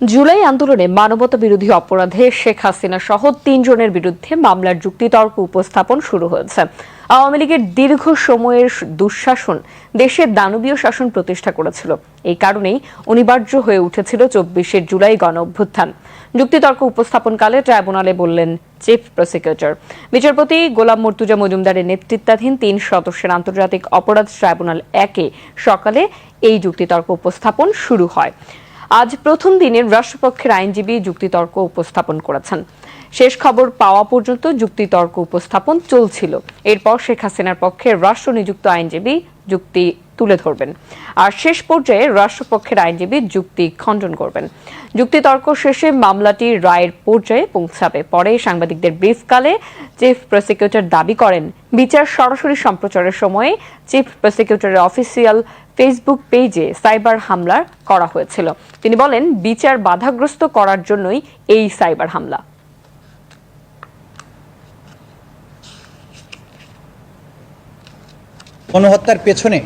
জুলাই আন্দোলনে মানবতা বিরোধী অপরাধে শেখ হাসিনা সহ তিনজনের বিরুদ্ধে মামলার যুক্তিতর্ক উপস্থাপন শুরু হয়েছে। আওয়ামী লীগের দীর্ঘ সময়ের দুঃশাসন দেশের দানবীয় শাসন প্রতিষ্ঠা করেছিল। এই কারণেই অনিবার্য হয়ে উঠেছিল চব্বিশে জুলাই গণ অভ্যুত্থান। যুক্তিতর্ক উপস্থাপনকালে ট্রাইব্যুনালে বললেন চিফ প্রসিকিউটর। বিচারপতি গোলাম মর্তুজা মজুমদারের নেতৃত্বাধীন তিন সদস্যের আন্তর্জাতিক অপরাধ ট্রাইব্যুনাল একে সকালে এই যুক্তিতর্ক উপস্থাপন শুরু হয়। আজ প্রথম দিনের রাষ্ট্রপক্ষের আইনজীবী যুক্তিতর্ক উপস্থাপন করেছেন। শেষ খবর পাওয়া পর্যন্ত যুক্তিতর্ক উপস্থাপন চলছিল। এরপর শেখ হাসিনার পক্ষে রাষ্ট্র নিযুক্ত আইনজীবী যুক্তি তুলে ধরবেন। আর শেষ পর্যায়ে রাষ্ট্রপক্ষের আইনজীবী যুক্তি খণ্ডন করবেন। যুক্তিতর্ক শেষে মামলাটি রায়ের পর্যায়ে পৌঁছাবে। পরে সাংবাদিকদের ব্রিফকালে চিফ প্রসিকিউটর দাবি করেন, বিচার সরাসরি সম্প্রচারের সময়ে চিফ প্রসিকিউটরের অফিসিয়াল ফেসবুক পেজে সাইবার হামলা করা হয়েছিল। তিনি বলেন, বিচার বাধাগ্রস্ত করার জন্যই এই সাইবার হামলা। গণহত্যার পেছনে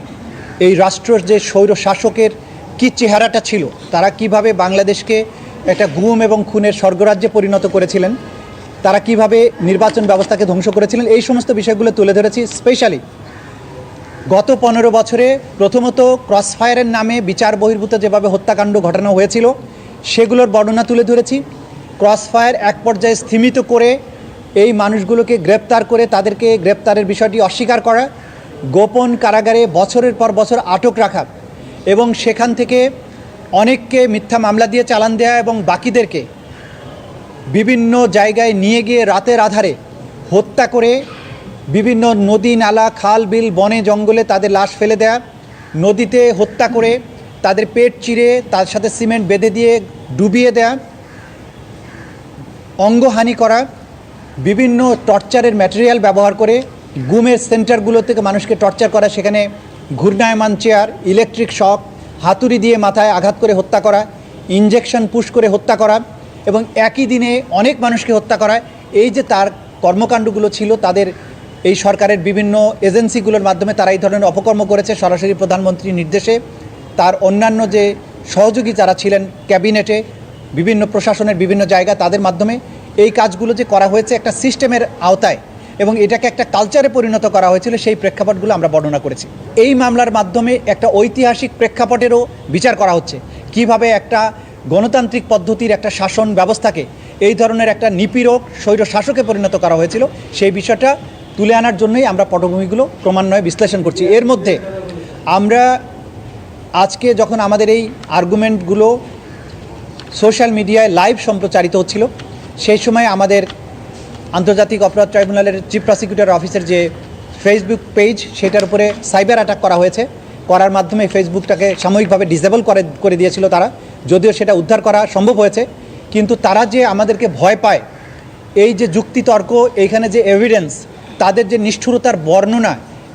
এই রাষ্ট্রের যে স্বৈর শাসকের কী চেহারাটা ছিল, তারা কীভাবে বাংলাদেশকে একটা গুম এবং খুনের স্বর্গরাজ্যে পরিণত করেছিলেন, তারা কীভাবে নির্বাচন ব্যবস্থাকে ধ্বংস করেছিলেন, এই সমস্ত বিষয়গুলো তুলে ধরেছি, স্পেশালি গত পনেরো বছরে প্রথমত ক্রসফায়ারের নামে বিচার বহির্ভূত যেভাবে হত্যাকাণ্ড ঘটানো হয়েছিল, সেগুলোর বর্ণনা তুলে ধরেছি। ক্রসফায়ার এক পর্যায়ে স্থিমিত করে এই মানুষগুলোকে গ্রেপ্তার করে তাদেরকে গ্রেপ্তারের বিষয়টি অস্বীকার করা, গোপন কারাগারে বছরের পর বছর আটক রাখা এবং সেখান থেকে অনেককে মিথ্যা মামলা দিয়ে চালান দেওয়া এবং বাকিদেরকে বিভিন্ন জায়গায় নিয়ে গিয়ে রাতের আধারে হত্যা করে বিভিন্ন নদী, নালা, খাল, বিল, বনে, জঙ্গলে তাদের লাশ ফেলে দেয়া, নদীতে হত্যা করে তাদের পেট চিরে তার সাথে সিমেন্ট বেঁধে দিয়ে ডুবিয়ে দেয়া, অঙ্গহানি করা, বিভিন্ন টর্চারের ম্যাটেরিয়াল ব্যবহার করে গুমের সেন্টারগুলো থেকে মানুষকে টর্চার করা, সেখানে ঘূর্ণায়মান চেয়ার, ইলেকট্রিক শক, হাতুড়ি দিয়ে মাথায় আঘাত করে হত্যা করা ইঞ্জেকশন পুশ করে হত্যা করা এবং একই দিনে অনেক মানুষকে হত্যা করা। এই যে তার কর্মকাণ্ডগুলো ছিল, তাদের এই সরকারের বিভিন্ন এজেন্সিগুলোর মাধ্যমে তারা এই ধরনের অপকর্ম করেছে। সরাসরি প্রধানমন্ত্রীর নির্দেশে তার অন্যান্য যে সহযোগী যারা ছিলেন ক্যাবিনেটে, বিভিন্ন প্রশাসনের বিভিন্ন জায়গা তাদের মাধ্যমে এই কাজগুলো যে করা হয়েছে একটা সিস্টেমের আওতায় এবং এটাকে একটা কালচারে পরিণত করা হয়েছিল, সেই প্রেক্ষাপটগুলো আমরা বর্ণনা করেছি। এই মামলার মাধ্যমে একটা ঐতিহাসিক প্রেক্ষাপটেরও বিচার করা হচ্ছে। কীভাবে একটা গণতান্ত্রিক পদ্ধতির একটা শাসন ব্যবস্থাকে এই ধরনের একটা নিপীড়ক স্বৈর শাসকে পরিণত করা হয়েছিল, সেই বিষয়টা তুলে আনার জন্যই আমরা পটভূমিগুলো ক্রমান্বয়ে বিশ্লেষণ করছি। এর মধ্যে আমরা আজকে যখন আমাদের এই আর্গুমেন্টগুলো সোশ্যাল মিডিয়ায় লাইভ সম্প্রচারিত হচ্ছিল, সেই সময় আমাদের আন্তর্জাতিক অপরাধ ট্রাইব্যুনালের চিফ প্রসিকিউটর অফিসের যে ফেসবুক পেজ সেটার উপরে সাইবার অ্যাটাক করা হয়েছে। করার মাধ্যমে ফেসবুকটাকে সাময়িকভাবে ডিসেবল করে করে দিয়েছিল তারা। যদিও সেটা উদ্ধার করা সম্ভব হয়েছে, কিন্তু তারা যে আমাদেরকে ভয় পায়, এই যে যুক্তিতর্ক, এইখানে যে এভিডেন্স তাদের যে নিষ্ঠুরতার বর্ণনা,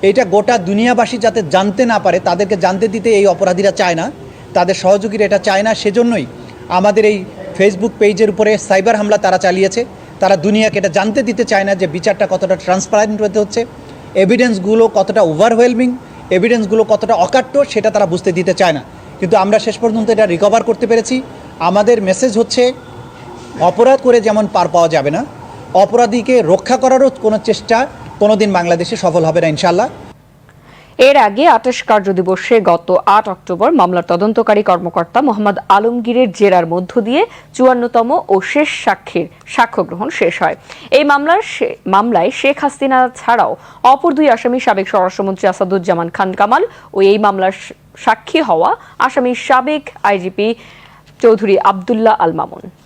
এটা গোটা দুনিয়াবাসী যাতে জানতে না পারে, তাদেরকে জানতে দিতে এই অপরাধীরা চায় না। তাদের সহযোগীরা এটা চায় না, সেজন্যই আমাদের এই ফেসবুক পেজের উপরে সাইবার হামলা তারা চালিয়েছে। তারা দুনিয়াকে এটা জানতে দিতে চায় না যে বিচারটা কতটা ট্রান্সপারেন্ট হতে হচ্ছে। এভিডেন্সগুলো কতটা ওভারওয়েলমিং এভিডেন্সগুলো কতটা অকাট্য, সেটা তারা বুঝতে দিতে চায় না। কিন্তু আমরা শেষ পর্যন্ত এটা রিকভার করতে পেরেছি। আমাদের মেসেজ হচ্ছে, অপরাধ করে যেমন পার পাওয়া যাবে না অপরাধীকে রক্ষা করারও কোনো চেষ্টা কোনোদিন বাংলাদেশে সফল হবে না ইনশাল্লাহ এর আগে আঠাশ কার্যদিবসে গত আট অক্টোবর মামলার তদন্তকারী কর্মকর্তা মোহাম্মদ আলমগীরের জেরার মধ্য দিয়ে চুয়ান্নতম ও শেষ সাক্ষীর সাক্ষ্য গ্রহণ শেষ হয়। এই মামলার মামলায় শেখ হাসিনা ছাড়াও অপর দুই আসামি সাবেক স্বরাষ্ট্রমন্ত্রী আসাদুজ্জামান খান কামাল ও এই মামলার সাক্ষী হওয়া আসামি সাবেক আইজিপি চৌধুরী আবদুল্লাহ আল মামুন